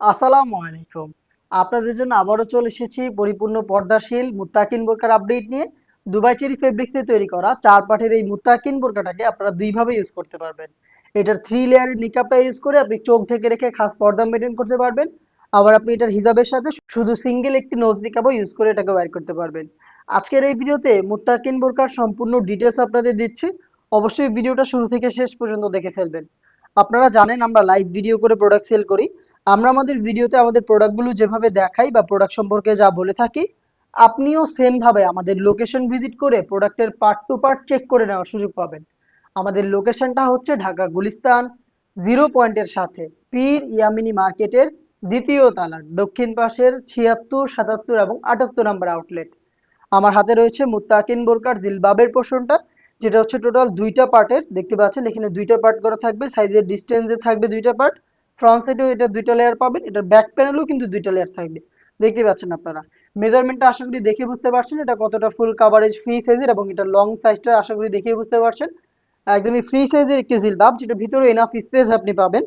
আসসালামু আলাইকুম। আপনাদের জন্য আবারও চলে এসেছি পরিপূর্ণ পর্দাশীল মুত্তাকিন বোরকার আপডেট নিয়ে। দুবাই চেরি ফেব্রিক্সে তৈরি করা চার পাঠের এই মুত্তাকিন বোরকাটাকে আপনারা দুইভাবে ইউজ করতে পারবেন। এটার থ্রি লেয়ারের নিকাপটা ইউজ করে আপনি চোখ ঢেকে রেখে খাস পর্দা মেনটেন করতে পারবেন। আবার আপনি এটার হিজাবের সাথে শুধু সিঙ্গেল একটি নোজ নিকাপও ইউজ করে এটাকে ওয়্যার করতে পারবেন। আজকের এই ভিডিওতে মুত্তাকিন বোরকার সম্পূর্ণ ডিটেলস আপনাদের দিচ্ছি। অবশ্যই ভিডিওটা শুরু থেকে শেষ পর্যন্ত দেখে ফেলবেন। আপনারা জানেন আমরা লাইভ ভিডিও করে প্রোডাক্ট সেল করি। আমরা আমাদের ভিডিওতে আমাদের প্রোডাক্টগুলো যেভাবে দেখাই বা প্রোডাক্ট সম্পর্কে যা বলে থাকি, আপনিও সেম ভাবে আমাদের লোকেশন ভিজিট করে প্রোডাক্টের পার্ট টু পার্ট চেক করে নেওয়ার সুযোগ পাবেন। আমাদের লোকেশনটা হচ্ছে ঢাকা গুলিস্তান জিরো পয়েন্টের সাথে, পীর ইয়ামিনী মার্কেটের দ্বিতীয় তালার, দক্ষিণ পাশের ছিয়াত্তর, সাতাত্তর এবং আটাত্তর নাম্বার আউটলেট আমার হাতে রয়েছে মুত্তাকিন বোরকার জিলবাবের পোর্শনটা যেটা হচ্ছে টোটাল দুইটা পার্টের দেখতে পাচ্ছেন? এখানে দুইটা পার্ট করা থাকবে সাইজের ডিস্টেন্সে থাকবে দুইটা পার্ট ফ্রন্ট সাইডেও এটা দুইটা লেয়ার পাবেন, এটার ব্যাক প্যানেলও কিন্তু দুইটা লেয়ার থাকবে। দেখতে পাচ্ছেন আপনারা। মেজারমেন্টটা আশা করি দেখে বুঝতে পারছেন, এটা কতটা ফুল কাভারেজ ফ্রি সাইজের এবং এটা লং সাইজটা আশা করি দেখে বুঝতে পারছেন। একদমই ফ্রি সাইজের একটি জিলবাব, যেটা ভিতরে এনাফ স্পেস আপনি পাবেন।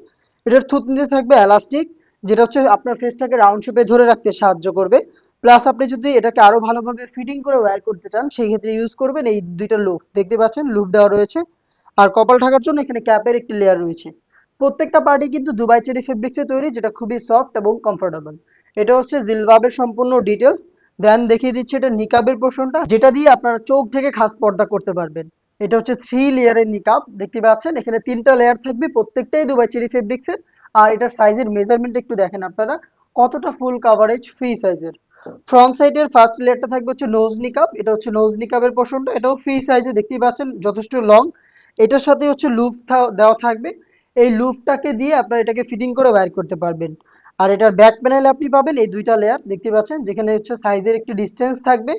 এটার থুতনিতে থাকবে এলাস্টিক যেটা হচ্ছে আপনার ফেসটাকে রাউন্ড শেপে ধরে রাখতে সাহায্য করবে। প্লাস আপনি যদি এটাকে আরও ভালোভাবে ফিটিং করে ওয়্যার করতে চান, সেই ক্ষেত্রে ইউজ করবেন এই দুইটা লুপ দেখতে পাচ্ছেন লুপ দেওয়া রয়েছে। আর কপাল ঢাকার জন্য এখানে ক্যাপের একটি লেয়ার রয়েছে। প্রত্যেকটা পার্টি কিন্তু দুবাই চেরি ফেব্রিক্সে তৈরি, যেটা খুবই সফট এবং কমফোর্টেবল এটা হচ্ছে জিলবাবের সম্পূর্ণ ডিটেলস দেন দেখিয়ে দিচ্ছি এটা নিকাবের পোর্শনটা যেটা দিয়ে আপনারা চোখ থেকে খাস পর্দা করতে পারবেন। এটা হচ্ছে থ্রি লেয়ারের নিকাব, দেখতে পাচ্ছেন? এখানে তিনটা লেয়ার থাকবে প্রত্যেকটাই দুবাই চেরি ফেব্রিক্সের আর এটার সাইজের মেজারমেন্ট একটু দেখেন আপনারা, কতটা ফুল কাভারেজ ফ্রি সাইজের ফ্রন্ট সাইডের ফার্স্ট লেয়ারটা থাকবে হচ্ছে নোজ নিকাব এটা হচ্ছে নোজ নিকাবের পোর্শনটা এটাও ফ্রি সাইজে দেখতেই পাচ্ছেন? যথেষ্ট লং এটার সাথে হচ্ছে লুপ দেওয়া থাকবে। এই লুপটাকে দিয়ে আপনারা এটাকে ফিটিং করে ওয়্যার করতে পারবেন। আর এটার ব্যাক প্যানেলে আপনি পাবেন এই দুইটা লেয়ার দেখতে পাচ্ছেন? যেখানে হচ্ছে সাইজের একটি ডিস্টেন্স থাকবে।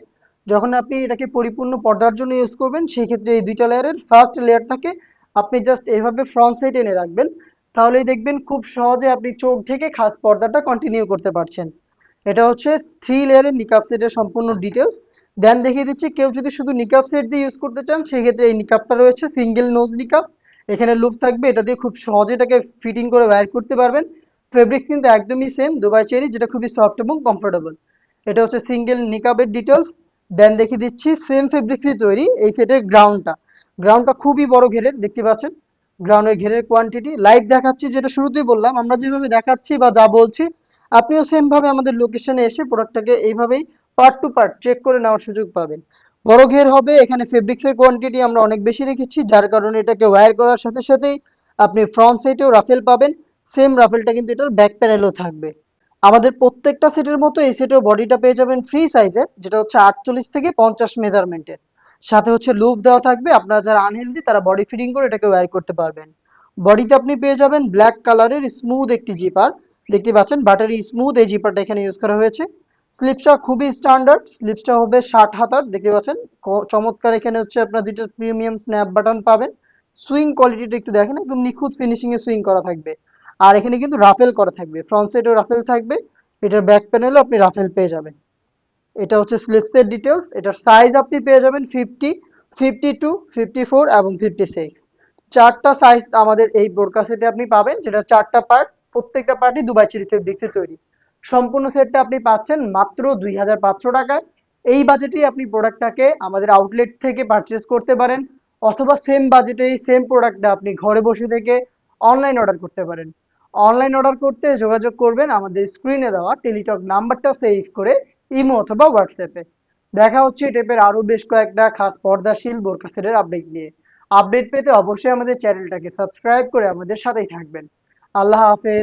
যখন আপনি এটাকে পরিপূর্ণ পর্দার জন্য ইউজ করবেন, সেই ক্ষেত্রে এই দুইটা লেয়ারের ফার্স্ট লেয়ারটাকে আপনি জাস্ট এইভাবে ফ্রন্ট সাইড এনে রাখবেন। তাহলেই দেখবেন খুব সহজে আপনি চোখ থেকে খাস পর্দাটা কন্টিনিউ করতে পারছেন। এটা হচ্ছে থ্রি লেয়ারের নিকাপ সেটের সম্পূর্ণ ডিটেলস দেন দেখিয়ে দিচ্ছি, কেউ যদি শুধু নিকাপ সেট দিয়ে ইউজ করতে চান সেক্ষেত্রে এই নিকাপটা রয়েছে সিঙ্গেল নোজ নিকাপ এখানে লুপ থাকবে, এটা দিয়ে খুব সহজে এটাকে ফিটিং করে ওয়্যার করতে পারবেন। ফেব্রিক্স কিন্তু একদমই সেম দুবাই চেরি যেটা খুবই সফট এবং কমফোর্টেবল এটা হচ্ছে সিঙ্গেল নিকাবের ডিটেলস দেন দেখে দিচ্ছি সেম ফেব্রিক্সই তৈরি এই সেটের গ্রাউন্ডটা গ্রাউন্ডটা খুবই বড় ঘেরের, দেখতে পাচ্ছেন? গ্রাউন্ডের ঘেরের কোয়ান্টিটি লাইভ দেখাচ্ছি, যেটা শুরুতেই বললাম, আমরা যেভাবে দেখাচ্ছি বা যা বলছি, আপনিও সেম ভাবে আমাদের লোকেশনে এসে প্রোডাক্টটাকে এইভাবেই পার্ট টু পার্ট চেক করে নেওয়ার সুযোগ পাবেন। বড় ঘের হবে। এখানে ফেব্রিক্সের কোয়ান্টিটি আমরা অনেক বেশি রেখেছি। যার কারণে এটাকে ওয়্যার করার সাথে সাথেই আপনি ফ্রন্ট সাইডেও রাফেল পাবেন। সেম রাফেলটা কিন্তু এটার ব্যাক প্যানেলও থাকবে। আমাদের প্রত্যেকটা সেটের মতো এই সেটেও বডিটা পেয়ে যাবেন ফ্রি সাইজের যেটা হচ্ছে আটচল্লিশ থেকে পঞ্চাশ মেজারমেন্টের সাথে হচ্ছে লুপ দেওয়া থাকবে। আপনারা যারা আনহেলদি তারা বডি ফিটিং করে এটাকে ওয়্যার করতে পারবেন। বডিতে আপনি পেয়ে যাবেন ব্ল্যাক কালারের স্মুথ একটি জিপার দেখতে পাচ্ছেন বাটারি স্মুথ এই জিপারটা এখানে ইউজ করা হয়েছে। স্লিপসটা খুবই স্ট্যান্ডার্ড স্লিপসটা হবে ষাট হাতার, দেখতে পাচ্ছেন? চমৎকার এখানে হচ্ছে আপনার দুইটা প্রিমিয়াম স্ন্যাপ বাটন পাবেন। সুইং কোয়ালিটিটা একটু দেখেন, একদম নিখুঁত ফিনিশিং এ সুইং করা থাকবে। আর এখানে কিন্তু রাফেল করা থাকবে ফ্রন্ট সাইডেও রাফেল থাকবে, এটার ব্যাক প্যানেলও আপনি রাফেল পেয়ে যাবেন। এটা হচ্ছে স্লিপসের ডিটেলস এটার সাইজ আপনি পেয়ে যাবেন fifty fifty two fifty four এবং ফিফটি সিক্স চারটা সাইজ আমাদের এই ব্রডকাস্টে আপনি পাবেন, যেটা চারটা পার্ট প্রত্যেকটা পার্টই দুবাই চিরি ফেব্রিক্সে তৈরি। সম্পূর্ণ সেটটা আপনি পাচ্ছেন মাত্র দুই হাজার পাঁচশো টাকায়। এই বাজেটেই আপনি প্রোডাক্টটাকে আমাদের আউটলেট থেকে পারচেস করতে পারেন অথবা সেম বাজেটেই সেম প্রোডাক্টটা আপনি ঘরে বসে থেকে অনলাইন অর্ডার করতে পারেন। অনলাইন অর্ডার করতে যোগাযোগ করবেন আমাদের স্ক্রিনে দেওয়া টেলিটক নাম্বারটা সেভ করে ইমো অথবা হোয়াটসঅ্যাপে দেখা হচ্ছে এই টাইপের আরও বেশ কয়েকটা খাস পর্দাশীল বোরকা সেটের আপডেট নিয়ে। আপডেট পেতে অবশ্যই আমাদের চ্যানেলটাকে সাবস্ক্রাইব করে আমাদের সাথেই থাকবেন। আল্লাহ হাফেজ।